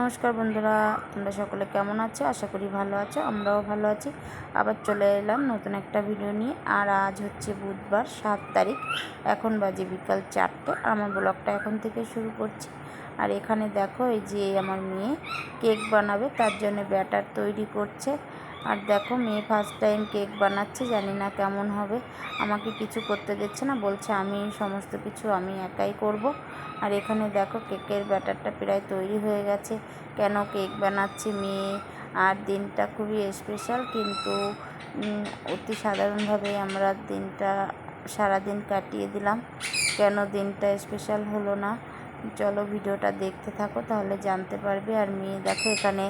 নমস্কার বন্ধুরা, তোমরা সকলে কেমন আছো? আশা করি ভালো আছো, আমরাও ভালো আছি। আবার চলে এলাম নতুন একটা ভিডিও নিয়ে, আর আজ হচ্ছে বুধবার সাত তারিখ, এখন বাজে বিকাল চারটে, আর আমার ব্লগটা এখন থেকে শুরু করছি। আর এখানে দেখো, এই যে আমার মেয়ে কেক বানাবে, তার জন্য ব্যাটার তৈরি করছে। আর দেখো, মেয়ে ফার্স্ট টাইম কেক বানাচ্ছে, জানি না কেমন হবে। আমাকে কিছু করতে দিচ্ছে না, বলছে আমি সমস্ত কিছু আমি একাই করব। আর এখানে দেখো কেকের ব্যাটারটা প্রায় তৈরি হয়ে গেছে। কেন কেক বানাচ্ছে মেয়ে? আর দিনটা খুবই স্পেশাল কিন্তু অতি সাধারণভাবে আমরা দিনটা সারাদিন কাটিয়ে দিলাম। কেন দিনটা স্পেশাল হলো না? চলো, ভিডিওটা দেখতে থাকো, তাহলে জানতে পারবে। আর মেয়ে দেখো, এখানে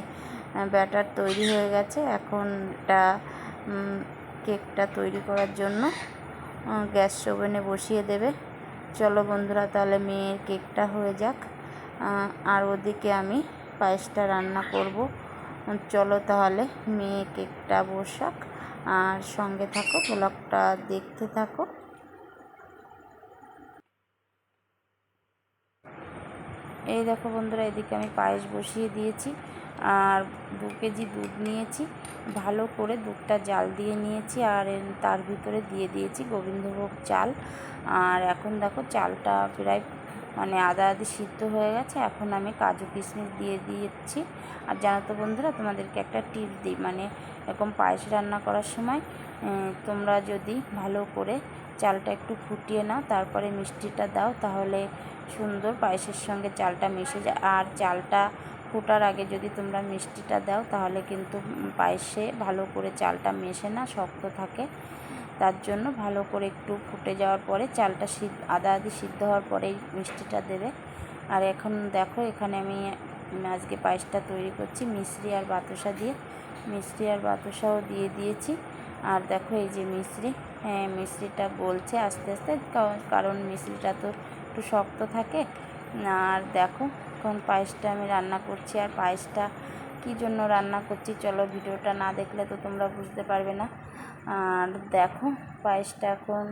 ব্যাটার তৈরি হয়ে গেছে। এখন এটা কেকটা তৈরি করার জন্য গ্যাস ওভেনে বসিয়ে দেবে। চলো বন্ধুরা, তাহলে মেয়ের কেকটা হয়ে যাক। আর ওদিকে আমি পায়েসটা রান্না করব। চলো তাহলে মেয়ে কেকটা বসাক, আর সঙ্গে থাকো, ব্লগটা দেখতে থাকো। এই দেখো বন্ধুরা, এদিকে আমি পায়েস বসিয়ে দিয়েছি। আর দু কেজি দুধ নিয়েছি। ভালো করে দুধটা জাল দিয়ে নিয়েছি আর তার ভিতরে দিয়ে দিয়েছি গোবিন্দভোগ চাল। আর এখন দেখো চালটা প্রায় মানে আদা আদি সিদ্ধ হয়ে গেছে। এখন আমি কাজু কিশমিশ দিয়ে দিয়েছি। আর জানো তো বন্ধুরা, তোমাদেরকে একটা টিপ দিই মানে এরকম পায়েস রান্না করার সময় তোমরা যদি ভালো করে চালটা একটু ফুটিয়ে নাও, তারপরে মিষ্টিটা দাও, তাহলে সুন্দর পায়েসের সঙ্গে চালটা মিশে যায়। আর চালটা ফোটার আগে যদি তোমরা মিষ্টিটা দাও, তাহলে কিন্তু পায়েসে ভালো করে চালটা মেশে না, শক্ত থাকে। তার জন্য ভালো করে একটু ফুটে যাওয়ার পরে চালটা সিদ্ধ, আদা আদি সিদ্ধ হওয়ার পরেই মিষ্টিটা দেবে। আর এখন দেখো, এখানে আমি আজকে পায়েসটা তৈরি করছি মিশ্রি আর বাতাসা দিয়ে। মিশ্রি আর বাতাসাও দিয়ে দিয়েছি। আর দেখো এই যে মিশ্রি হ্যাঁ মিশ্রিটা গলছে আস্তে আস্তে, কারণ মিশ্রিটা তো একটু শক্ত থাকে। আর দেখো এখন পায়েসটা আমি রান্না করছি আর পায়েসটা কী জন্য রান্না করছি চলো ভিডিওটা না দেখলে তো তোমরা বুঝতে পারবে না। আর দেখো পায়েসটা এখন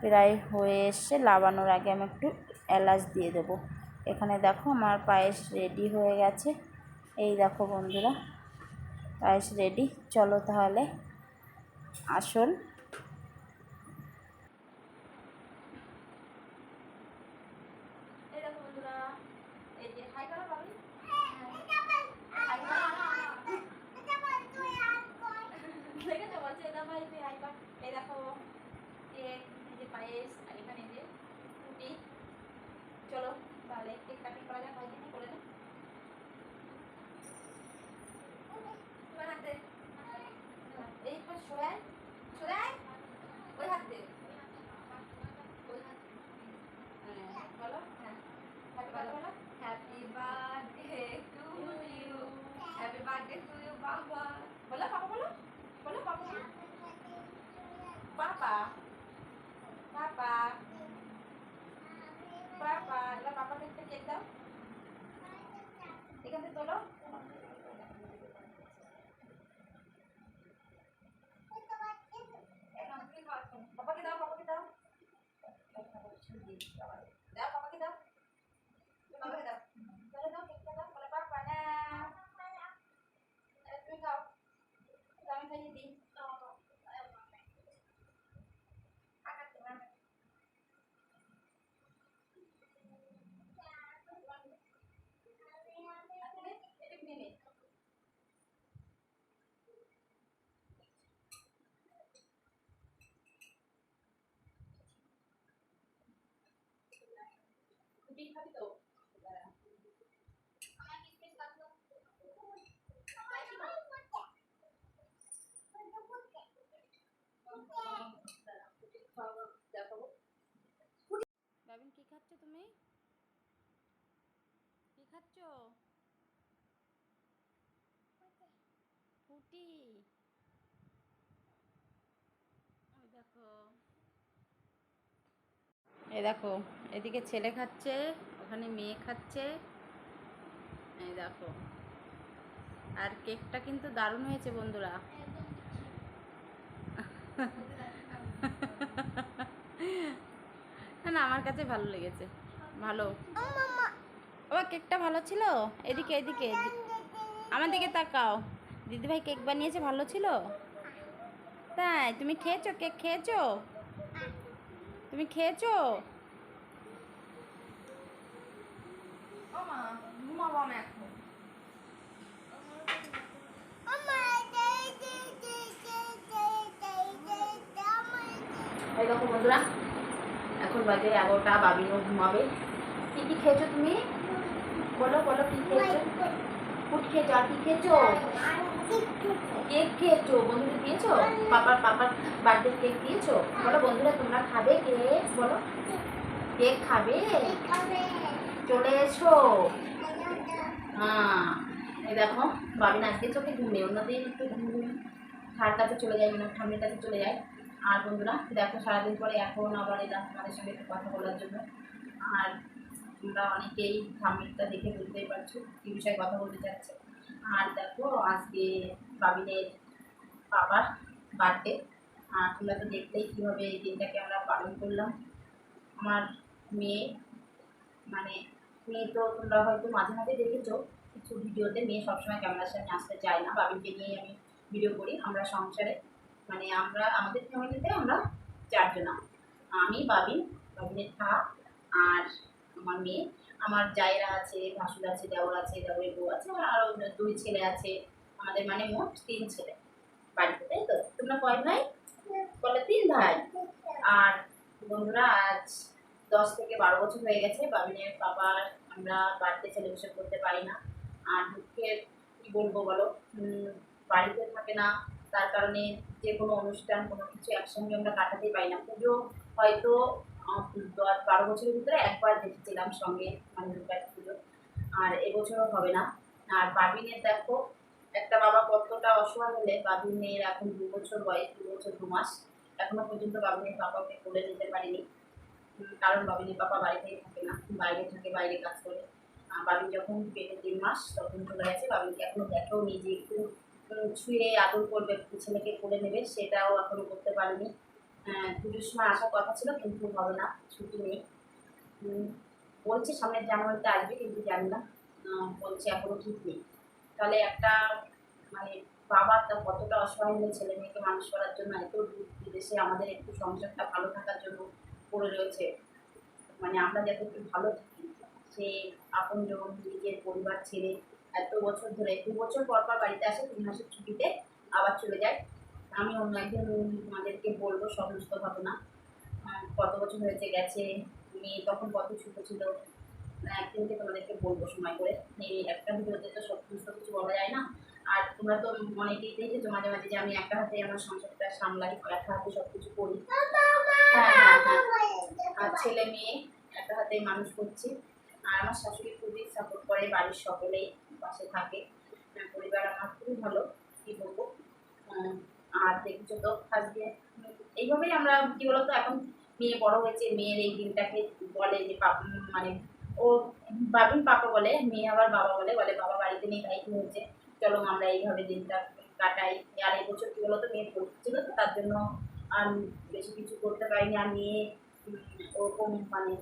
প্রায় হয়ে এসছে, লাবানোর আগে আমি একটু এলাচ দিয়ে দেবো। এখানে দেখো আমার পায়েস রেডি হয়ে গেছে। এই দেখো বন্ধুরা, পায়েস রেডি চলো তাহলে আসল পায়েস আর এখানে যে রুটি চলো তাহলে কেক কাটিং করা যাক হয় কিনা করে তোমার হাতে এই পাশ সরাই সরাই ওই হাত দে ওই হাত হ্যাঁ বলো হ্যাঁ হ্যাপি বলো বলো happy birthday to you happy birthday to you বাবা বলো বাবা বলো বলো বাবা বলো বাবা পাপা পাপা এবার পাপাকে একটা কেক দাও এখান থেকে তোলো পাপাকে দাও পাপাকে দাও দাও পাপাকে দাও পাপাকে দাও বিখ্যাত এই দেখো, এদিকে ছেলে খাচ্ছে, ওখানে মেয়ে খাচ্ছে। এই দেখো। আর কেকটা কিন্তু দারুণ হয়েছে বন্ধুরা। না আমার কাছে ভালো লেগেছে। ভালো। ও কেকটা ভালো ছিল? এদিকে এদিকে। আমার দিকে তাকাও। দিদিভাই কেক বানিয়েছে, ভালো ছিল? তাই, তুমি খেয়েছো? কেক খেয়েছো? তুমি খেয়েছো? এই দেখো বন্ধুরা এখন বাজে এগারোটা বাবিনও ঘুমাবে। কি কি খেয়েছো তুমি? বলো বলো কি খেয়েছো? ফুট খেয়েছো আর কি খেয়েছো? কেক খেয়েছো? বন্ধুদের দিয়েছ? পাপার পাপার বার্থডে কেক দিয়েছ? বলো বন্ধুরা, তোমরা খাবে কেক? বলো। কেক খাবে? চলে এসো। হ্যাঁ এই দেখো, বাবিন আজকে চোখে ঘুমে অন্যদিন একটু ঘুম ঘুম ঠার কাছে চলে যায় মানে ঠাম্মির কাছে চলে যায়। আর বন্ধুরা, দেখো সারাদিন পরে এখন আবার এলাম তোমাদের সঙ্গে একটু কথা বলার জন্য। আর তোমরা অনেকেই ঠাম্মিরটা দেখে বুঝতেই পারছ কী বিষয়ে কথা বলতে চাচ্ছে। আর দেখো, আজকে বাবিনের বাবার বার্থডে আর তোমরা তো দেখলেই কীভাবে এই দিনটাকে আমরা পালন করলাম। আমার মেয়ে মানে মেয়ে তো তোমরা হয়তো মাঝে মাঝে দেখেছ, কিছু ভিডিওতে মেয়ে সবসময় ক্যামেরার সামনে আসতে চায় না। বাবিনকে নিয়ে আমি ভিডিও করি আমরা সংসারে। মানে আমরা, আমাদের ফ্যামিলিতে আমরা চারজন আমি। বাবিন, বাবিনের খা আর আমার মেয়ে, আমার জায়রা আছে, ভাসুর আছে, দেওর আছে, দেওরের বউ আছে আর আরও দুই ছেলে আছে, আমাদের মানে মোট তিন ছেলে। বাড়িতে, তাই তো? তোমরা কয় ভাই? বলে তিন ভাই। আর বন্ধুরা, আজ দশ থেকে বারো বছর হয়ে গেছে, বাবিনের বাবার আমরা বার্থডে সেলিব্রেশন করতে পারি না। আর দুঃখের, কী বলব বলো? বাড়িতে থাকে না। তার কারণে যে কোনো অনুষ্ঠান, কোনো কিছু একসঙ্গে আমরা কাটাতেই পারি না। পুজো হয়তো দশ বারো বছরের ভিতরে একবার দেখেছিলাম সঙ্গে মানে পুজো। আর এবছরও হবে না। আর বাবিনের দেখো একটা বাবা কতটা অসহায় হলে বাবিনের এখন দু বছর বয়স দু বছর দু মাস। এখনও পর্যন্ত বাবিনের বাবাকে কোলে নিতে পারিনি। কারণ বাবিনের বাবা বাড়িতেই থাকে না বাইরে থাকে বাইরে কাজ করে। আহ, বাবিন যখন পেটে তিন মাস তখন চলে গেছে। বাবিনকে এখনও দেখেও নি যে একটু ছুঁয়ে আদর করবে ছেলেকে কোলে নেবে সেটাও এখনও করতে পারিনি। আহ, পুজোর সময় আসার কথা ছিল কিন্তু হবে না ছুটি নেই। বলছে সামনের জানুয়ারিতে আসবে কিন্তু জানি না বলছে এখনও ঠিক নেই। তাহলে একটা মানে বাবা তার কতটা অসহায় হলে ছেলে মেয়েকে মানুষ করার জন্য এত বিদেশে আমাদের একটু সংসারটা ভালো থাকার জন্য পড়ে রয়েছে। মানে আমরা যাতে একটু ভালো থাকি সে আপন জন নিজের পরিবার ছেড়ে এত বছর ধরে দু বছর পর পর বাড়িতে আসে তিন মাসের ছুটিতে আবার চলে যায়। আমি অন্য একদিন আমাদেরকে বলব সমস্ত ঘটনা। কত বছর হয়েছে গেছে মেয়ে তখন কত ছোটো ছিল আহ, একদিনকে তোমাদেরকে বলব সময় করে। এই একটা ভিডিওতে তো সব সমস্ত কিছু বলা যায় না। আর তোমরা তো অনেকেই দেখেছ মাঝে মাঝে যে আমি একটা হাতে আমার সংসারটা সামলাই একটা হাতে সব কিছু করি। হ্যাঁ হ্যাঁ হ্যাঁ। আর ছেলে মেয়ে একটা হাতে মানুষ করছি। আর আমার শাশুড়ি খুবই সাপোর্ট করে বাড়ির সকলেই পাশে থাকে। পরিবার আমার খুবই ভালো কী বলব? আর দেখছ তো উম, এইভাবেই আমরা কী বলতো এখন মেয়ে বড় হয়েছে মেয়ের এই দিনটাকে বলে যে মানে ও বাবিন পাপা বলে মেয়ে আবার বাবা বলে বলে বাবা বাড়িতে নেই তাই হয়েছে চলো আমরা এইভাবে দিনটা কাটাই। আর এবছর কী বলতো মেয়ের পরীক্ষা ছিল তো তার জন্য আর বেশি কিছু করতে পারিনি। আর মেয়ে ওরকম মানে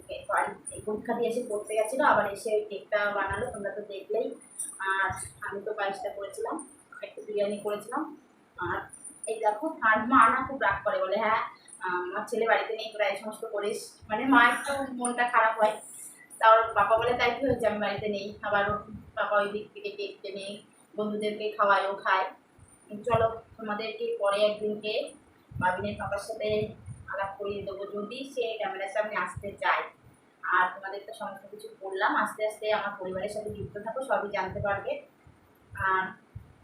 পরীক্ষা দিয়ে এসে পড়তে গেছিল আবার এসে ওই কেকটা বানালো তোমরা তো দেখলেই। আর আমি তো পায়েসটা করেছিলাম একটু বিরিয়ানি করেছিলাম। আর এই দেখো আর মা না খুব রাগ করে, বলে হ্যাঁ আমার ছেলে বাড়িতে নেই, তোরা এই সমস্ত করিস। মানে মা একটু মনটা খারাপ হয়। তার বাবা বলে, তাই কি হয়েছে, আমি বাড়িতে নেই। আবার বাবা ওই দিক থেকে কেক টেনে বন্ধুদেরকে খাওয়ায়, ও খায়। চলো, তোমাদেরকে পরে একদিনকে বাবিনের পাপার সাথে আলাপ করিয়ে দেবো। যদি সে ক্যামেরার সামনে আসতে চায়। আর তোমাদের তো সমস্ত কিছু বললাম, আস্তে আস্তে আমার পরিবারের সাথে যুক্ত থাকো, সবই জানতে পারবে। আর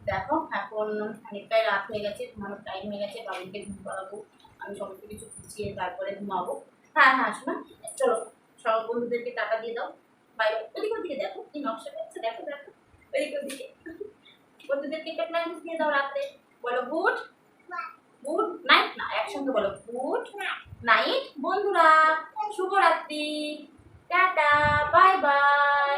দেখো, এখন অনেকটাই রাত হয়ে গেছে, ঘুমানোর টাইম হয়ে গেছে বাবিনকে ঘুম পাড়াবো আমি সমস্ত কিছু গুছিয়ে তারপরে ঘুমাবো। হ্যাঁ হ্যাঁ শোনা, চলো, সব বন্ধুদেরকে টাকা দিয়ে দাও। বাইরে, ওদিকে ওদিকে দেখো, কি নকশা করছে, দেখো দেখো, ওদিকে ওদিকে। বন্ধুদেরকে একটা প্ল্যান দিয়ে দাও রাতে। বলো গুড গুড নাইট না, একসঙ্গে বলো গুড নাইট বন্ধুরা। শুভরাত্রি। Tata bye bye